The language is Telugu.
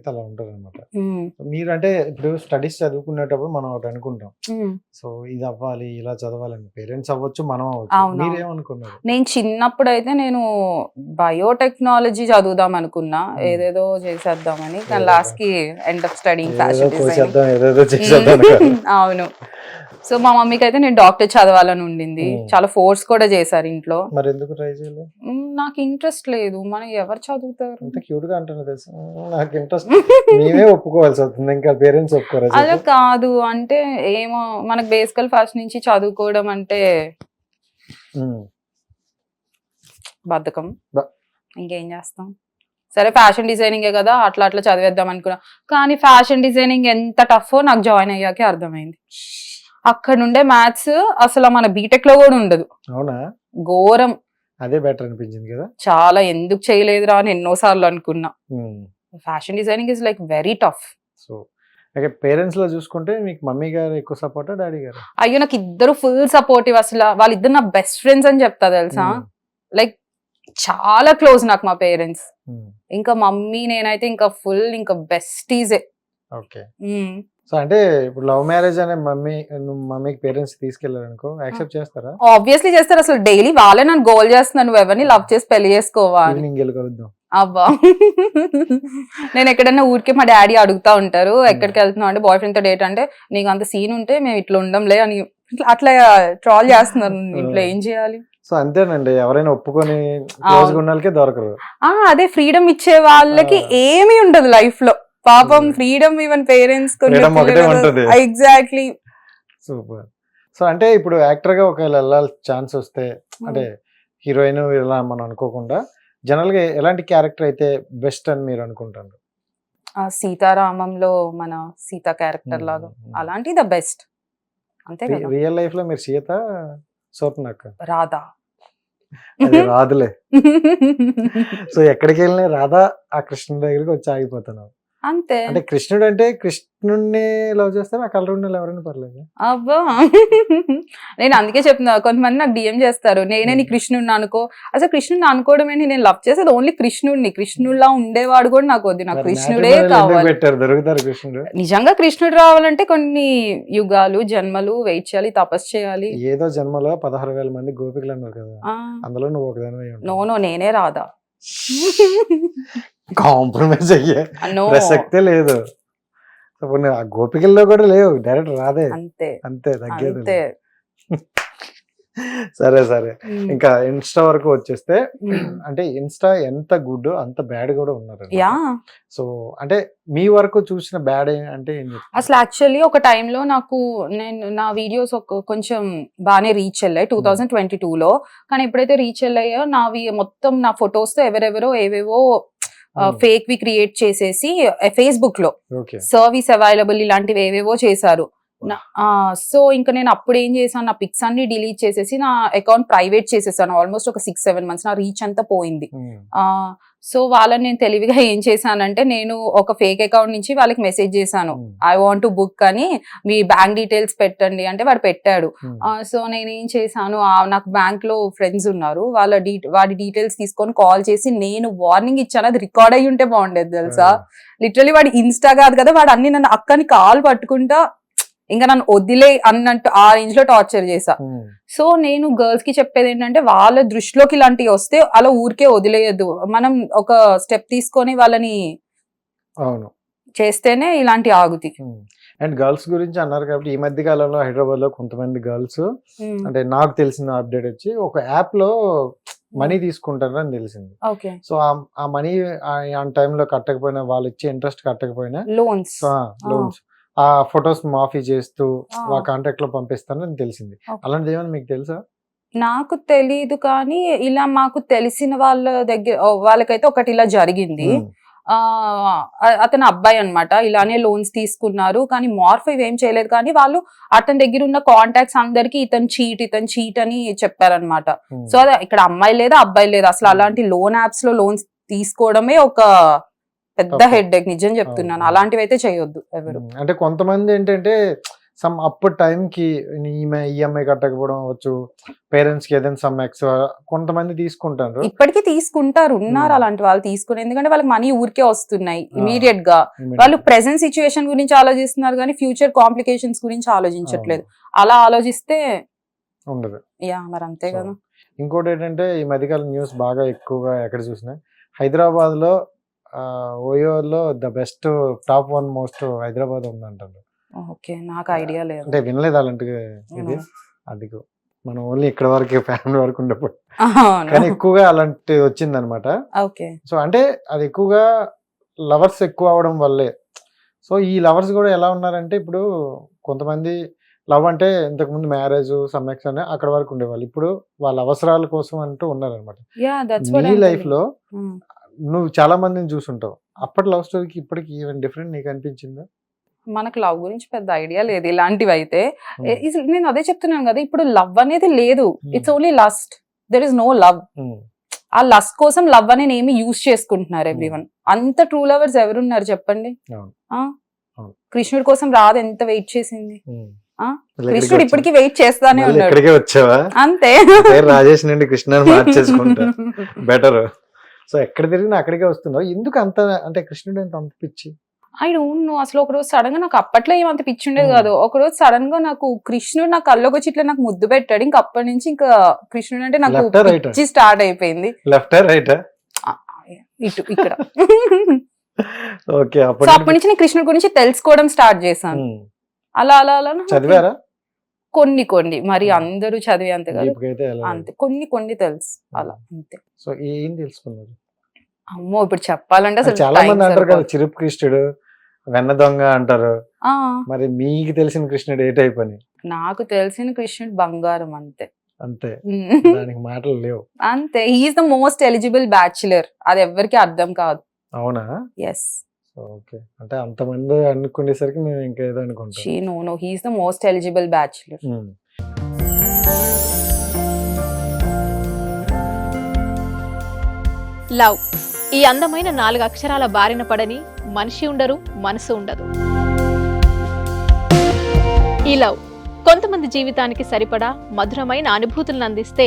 అయితే అలా ఉంటారు అనమాట మీరు అంటే ఇప్పుడు స్టడీస్ చదువుకునేటప్పుడు మనం ఒకటి అనుకుంటాం. సో ఇది అవ్వాలి ఇలా చదవాలని పేరెంట్స్ అవ్వచ్చు మనం అవ్వచ్చు. మీరేమనుకున్నారు నేను చిన్నప్పుడు అయితే నేను బయోటెక్నాలజీ చదువుదాం అనుకున్నా. ఏదేదో చేసేద్దామని కానీ. లాస్ట్కి ఎండ్ ఆఫ్ అనుకోరు. అవును సో మా మమ్మీకి అయితే నేను డాక్టర్ చదవాలని ఉండింది. చాలా ఫోర్స్ కూడా చేశారు ఇంట్లో. మరి ఎందుకు ట్రై చేయలేదు? ఉమ్, నాకు ఇంట్రెస్ట్ లేదు. మనం ఎవరు చదువుతారు? అంత క్యూట్గా అంటున్నా తెలుసు? నాకు ఇంట్రెస్ట్ ఒప్పుకోవాల్సి ఇంకా పేరెంట్స్ ఒప్పుకోరా అలా చెప్పు? కాదు. అంటే ఏమో మనకు బేసికల్ ఫస్ట్ నుంచి చదువుకోవడం అంటే. బద్ధకం. ఇంకేం చేస్తాం? సరే ఫ్యాషన్ డిజైనింగే కదా. అట్లా అట్లా చదివేద్దాం అనుకున్నా. కానీ ఫ్యాషన్ డిజైనింగ్ ఎంత టఫ్ నాకు జాయిన్ అయ్యాకే అర్థమైంది. అక్కడ నుండే మ్యాథ్స్ అసలు మన బీటెక్లో కూడా ఉండదు. అవునా? ఘోరం. అదే బెటర్ అనిపించింది కదా? చాలా ఎందుకు చేయలేదురా అని ఎన్నోసార్లు అనుకున్నా. Fashion designing is like very tough so okay పేరెంట్స్లో చూసుకుంటే మీకు మమ్మీ గారు ఎక్కువ సపోర్టా డాడీ గారు? అయ్యో నాకు ఇద్దరు ఫుల్ సపోర్టివ్ అసలు. వాళ్ళిద్దరు నా బెస్ట్ ఫ్రెండ్స్ అని చెప్తా తెలుసా. లైక్ చాలా క్లోజ్ నాకు మా పేరెంట్స్. ఇంకా మమ్మీ నేనైతే ఇంకా ఫుల్ ఇంకా బెస్టీజే ఓకే. సో అంటే ఇప్పుడు లవ్ మ్యారేజ్ అనే మమ్మీ మమ్మీకి పేరెంట్స్ తీసుకెళ్ళారనుకో యాక్సెప్ట్ చేస్తారా? ఆబ్వియస్లీ చేస్తారు అసలు డైలీ వాళ్ళే నన్ను గోల్ చేస్తున్నాను నువ్వు ఎవరిని లవ్ చేసి పెళ్ళి చేసుకోవాలి. కలుద్దాం. అబ్బా. నేను ఎక్కడన్నా ఊరికే మా డాడీ అడుగుతా ఉంటారు ఎక్కడికి వెళ్తున్నావు? అంటే బాయ్ ఫ్రెండ్తో డేట్ అంటే నీకు అంత సీన్ ఉంటే మేము ఇట్లా ఉండంలే అని అట్లా ట్రాల్ చేస్తున్నారు ఇంట్లో ఏం చేయాలి? సో అంతేనండి. ఎవరైనా ఒప్పుకొని వాళ్ళకే దొరకరు. అదే ఫ్రీడమ్ ఇచ్చే వాళ్ళకి. ఏమీ ఉండదు లైఫ్లో. పాపం Hmm. Freedom even parents. Exactly super. So అంటే ఇప్పుడు యాక్టర్గా ఒకవేళ వెళ్ళాలి ఛాన్స్ వస్తే అంటే హీరోయిన్ ఇలా మనం అనుకోకుండా జనరల్గా ఎలాంటి క్యారెక్టర్ అయితే బెస్ట్ అని మీరు అనుకుంటారు? సీతారామంలో మన సీత క్యారెక్టర్ లాగా. అలాంటి ద బెస్ట్. అంతే రియల్ లైఫ్లో మీరు సీత సోపనక్క రాధా. రాదులే సో ఎక్కడికి వెళ్ళినా రాధా ఆ కృష్ణుడి దగ్గరికి వచ్చి ఆగిపోతున్నావు. అంతే. అంటే కృష్ణుడు అంటే కృష్ణుడిని లవ్ చేస్తారు? ఆ కలర్ ఉన్న ఎవరైనా పర్లేదు? అబ్బా. నేను అందుకే చెప్తున్నా కొంతమంది నాకు డిఎం చేస్తారు నేనే నీ కృష్ణుడిని అనుకో అసలు కృష్ణుడిని అనుకోవడం ఏంటి నేను లవ్ చేసేది ఓన్లీ కృష్ణుడిని కృష్ణుడిలా ఉండేవాడు కూడా నాకు వద్దు నాకు కృష్ణుడే కావాలి. కృష్ణుడు. నిజంగా కృష్ణుడు రావాలంటే కొన్ని యుగాలు జన్మలు వెయిట్ చేయాలి తపస్సు చేయాలి. ఏదో జన్మలో పదహారు వేల మంది గోపికలు అన్నారు కదా. అందులో నువ్వు ఒకదానివై నో నో నేనే రాదా కాంప్రమైజ్ అయ్యే ప్రసక్తే లేదు. గోపికల్లో కూడా లేవు డైరెక్ట్ రాదే. అంతే. అంతే తగ్గేది. సరే సరే. ఇంకా ఇన్స్టా వరకు వచ్చేస్తే. అంటే ఇన్స్టా ఎంత గుడ్ అంత బ్యాడ్ కూడా ఉన్నారు యా. సో అంటే మీ వరకు చూసిన బ్యాడ్ అంటే? అసలు యాక్చువల్లీ ఒక టైంలో నాకు నేను నా వీడియోస్ ఒక కొంచెం బాగానే రీచ్ వెళ్ళాయి టూ థౌజండ్ ట్వంటీ టూలో కానీ ఎప్పుడైతే రీచ్ వెళ్ళాయో నావి మొత్తం నా photos తో ఎవరెవరో ఏవేవో. ఫేక్ వి క్రియేట్ చేసేసి ఫేస్బుక్లో సర్వీస్ అవైలబుల్ ఇలాంటివి ఏవేవో చేశారు. సో ఇంకా నేను అప్పుడు ఏం చేశాను నా పిక్స్ అన్ని డిలీట్ చేసేసి నా అకౌంట్ ప్రైవేట్ చేసేసాను. ఆల్మోస్ట్ ఒక సిక్స్ సెవెన్ మంత్స్ నా రీచ్ అంతా పోయింది. ఉమ్, సో వాళ్ళని నేను తెలివిగా ఏం చేశానంటే నేను ఒక ఫేక్ అకౌంట్ నుంచి వాళ్ళకి మెసేజ్ చేశాను. ఐ వాంట్ టు బుక్ అని మీ బ్యాంక్ డీటెయిల్స్ పెట్టండి అంటే వాడు పెట్టాడు. ఉమ్, సో నేను ఏం చేశాను నాకు బ్యాంక్లో ఫ్రెండ్స్ ఉన్నారు. వాళ్ళ డీ వాడి డీటెయిల్స్ తీసుకొని కాల్ చేసి నేను వార్నింగ్ ఇచ్చాను. అది రికార్డ్ అయ్యి ఉంటే బాగుండేది తెలుసా? లిటరలీ వాడు ఇన్స్టా కాదు కదా వాడు అన్ని నన్ను అక్కని కాల్ పట్టుకుంటా ఇంకా నన్ను వదిలే అన్నట్టు ఆ రేంజ్లో టార్చర్ చేశా. ఉమ్, సో నేను గర్ల్స్కి చెప్పేది ఏంటంటే వాళ్ళ దృష్టిలోకి ఇలాంటివి వస్తే అలా ఊరికే వదిలేయద్దు. మనం ఒక స్టెప్ తీసుకొని వాళ్ళని అవును. చేస్తేనే ఇలాంటి ఆగుతాయి. అండ్ గర్ల్స్ గురించి అన్నారు కాబట్టి ఈ మధ్య కాలంలో హైదరాబాద్లో కొంతమంది గర్ల్స్ అంటే నాకు తెలిసిన అప్డేట్ వచ్చి ఒక యాప్లో మనీ తీసుకుంటారు అని తెలిసింది. ఓకే సో ఆ- ఆ మనీ ఆ టైంలో కట్టకపోయినా వాళ్ళు ఇచ్చే ఇంట్రెస్ట్ కట్టకపోయినా లోన్స్ లోన్స్ ఆ ఫొటోస్ మాఫీ చేస్తూ ఆ. కాంటాక్ట్లో పంపిస్తానని తెలిసింది. Okay. అలాంటిది ఏమైనా మీకు తెలుసా? నాకు తెలీదు కానీ ఇలా మాకు తెలిసిన వాళ్ళ దగ్గర వాళ్ళకైతే ఒకటి ఇలా జరిగింది. అతను అబ్బాయి అన్నమాట. ఇలానే లోన్స్ తీసుకున్నారు. కానీ మార్ఫ్ ఇవేం చేయలేదు. కానీ వాళ్ళు అతని దగ్గర ఉన్న కాంటాక్ట్స్ అందరికి ఇతను చీట్ ఇతను చీట్ అని చెప్పారనమాట సో అది ఇక్కడ అమ్మాయి లేదా అబ్బాయి లేదా? అసలు. అలాంటి లోన్ యాప్స్లో లోన్స్ తీసుకోవడమే ఒక పెద్ద. హెడ్ నిజం చెప్తున్నాను. అలాంటివి అయితే చేయొద్దు ఎవరు. ఉమ్, అంటే కొంతమంది ఏంటంటే సమ్ అప్పుడు టైంకి ఈమె ఈఎంఐ కట్టకపోవడం అవ్వచ్చు పేరెంట్స్కి ఏదైనా సమ్ ఎక్స్ కొంతమంది తీసుకుంటారు. ఇప్పటికీ తీసుకుంటారు ఉన్నారు Hmm. అలాంటి వాళ్ళు తీసుకుని. ఎందుకంటే వాళ్ళకి మనీ ఊరికే వస్తున్నాయి Ah. ఇమీడియట్గా వాళ్ళు ప్రెసెంట్ సిచ్యువేషన్ గురించి ఆలోచిస్తున్నారు కానీ ఫ్యూచర్ కాంప్లికేషన్స్ గురించి ఆలోచించట్లేదు. అలా ఆలోచిస్తే ఉండదు. యా మరి అంతే కదా. ఇంకోటి ఏంటంటే ఈ మధ్యకాలం న్యూస్ బాగా ఎక్కువగా ఎక్కడ చూసినా హైదరాబాద్లో ఓయోలో the best top one most Hyderabad ఉందంటారు ఓకే. నాకు ఐడియా లేదు. అంటే వినలేదు అలాంటి ఇది. అది మనం ఓన్లీ ఇక్కడ వరకు ఫ్యామిలీ వరకు ఉండప్పుడు కానీ ఎక్కువగా అలాంటి వచ్చింది అనమాట ఓకే. సో అంటే అది ఎక్కువగా లవర్స్ ఎక్కువ అవడం వల్లే. సో ఈ లవర్స్ కూడా ఎలా ఉన్నారంటే ఇప్పుడు కొంతమంది లవ్ అంటే ఇంతకుముందు మ్యారేజ్ సమ్మెక్స్ అని అక్కడ వరకు ఉండేవాళ్ళు. ఇప్పుడు వాళ్ళ అవసరాల కోసం అంటూ ఉన్నారనమాట నీ లైఫ్లో నువ్వు చాలా మందిని చూసుంటావు. అప్పటి లవ్ స్టోరీకి ఇప్పటికి ఈవెన్ డిఫరెంట్ నీకు అనిపించిందా? మనకు లవ్ గురించి పెద్ద ఐడియా లేదు. ఇలాంటివి అయితే Hmm. నేను అదే చెప్తున్నాను కదా ఇప్పుడు లవ్ అనేది లేదు. Hmm. It's only lust there is no love ఆ లస్ట్ కోసం లవ్ అనేది ఏమి యూజ్ చేసుకుంటున్నారు ఎవ్రీవన్ అంత ట్రూ లవర్స్ ఎవరున్నారు చెప్పండి. కృష్ణుడి కోసం రాదు ఎంత వెయిట్ చేసింది? ఇక్కడికి కృష్ణుడు? ఇప్పటికీ వెయిట్ చేస్తానే ఉన్నాడు. ఇక్కడికే వచ్చావా? అంతే. రాజేష్ నుండి కృష్ణ బెటర్ సో ఎక్కడ తిరిగినా అక్కడికే వస్తున్నావు. ఎందుకు అంత అంటే కృష్ణుడు ఎంత అంత పిచ్చి? ఐ డోంట్ నో అసలు ఒక రోజు సడన్గా నాకు అప్పట్లో ఏమంత పిచ్చి ఉండేది Hmm. కాదు. ఒక రోజు సడన్గా నాకు కృష్ణుడు నా కళ్ళకి వచ్చి ఇట్లా నాకు ముద్దు పెట్టాడు. ఇంకా అప్పటి నుంచి ఇంకా కృష్ణుడు అంటే నాకు Left or right? పిచ్చి స్టార్ట్ అయిపోయింది. లెఫ్ట్ రైట్ ఇటు ఇక్కడ. ఓకే సో అప్పటి అప్పటి నుంచి నేను కృష్ణుడి గురించి తెలుసుకోవడం స్టార్ట్ చేశాను. ఉమ్. అలా అలా అలా నాకు చదివారా? కొన్ని కొన్ని మరి. అందరూ చదివే అంత కాదు. అంతే. కొన్ని కొన్ని తెలుసు అలా అంతే. సో ఏం తెలుసుకున్నారు? అమ్మో ఇప్పుడు చెప్పాలంటే అసలు చాలా మంది అంటారు కదా. చిరుపు కృష్ణుడు వెన్న దొంగ అంటారు. మరి మీకు తెలిసిన కృష్ణుడు ఏ టైప్ అని? నాకు తెలిసిన కృష్ణుడు బంగారం అంతే. అంతే. దానికి మాటలు లేవు. అంతే. He's the most eligible bachelor అది ఎవరికి అర్థం కాదు. అవునా? Yes okay. అంటే అంతమంది అనుకునేసరికి మేము ఇంకా ఏదో అనుకుంటాం. She no no he's the most eligible bachelor. Love. ఈ అందమైన నాలుగు అక్షరాల బారిన పడని మనిషి ఉండరు మనసు ఉండదు. ఈ లవ్ కొంతమంది జీవితానికి సరిపడా మధురమైన అనుభూతులను అందిస్తే